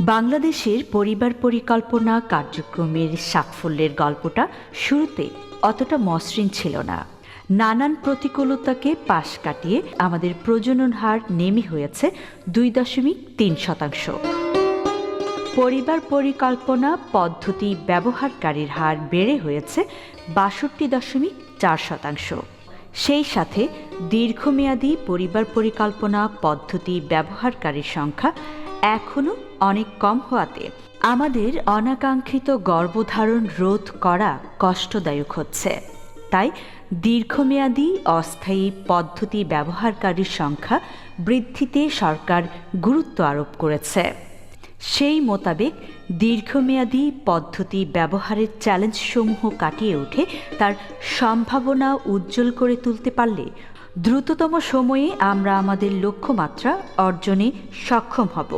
বাংলাদেশের পরিবার পরিকল্পনা কার্যক্রমের সাফল্যের গল্পটা শুরুতে অতটা মসৃণ ছিল না। নানান প্রতিকূলতাকে পাশ কাটিয়ে আমাদের প্রজনন হার নেমে হয়েছে দুই দশমিক তিন শতাংশ। পরিবার পরিকল্পনা পদ্ধতি ব্যবহারকারীর হার বেড়ে হয়েছে বাষট্টি দশমিক চার শতাংশ। সেই সাথে দীর্ঘমেয়াদী পরিবার পরিকল্পনা পদ্ধতি ব্যবহারকারীর সংখ্যা এখনও অনেক কম হওয়াতে আমাদের অনাকাঙ্ক্ষিত গর্ভধারণ রোধ করা কষ্টদায়ক হচ্ছে। তাই দীর্ঘমেয়াদী অস্থায়ী পদ্ধতি ব্যবহারকারীর সংখ্যা বৃদ্ধিতে সরকার গুরুত্ব আরোপ করেছে। সেই মোতাবেক দীর্ঘমেয়াদী পদ্ধতি ব্যবহারের চ্যালেঞ্জসমূহ কাটিয়ে উঠে তার সম্ভাবনা উজ্জ্বল করে তুলতে পারলে দ্রুততম সময়ে আমরা আমাদের লক্ষ্যমাত্রা অর্জনে সক্ষম হব।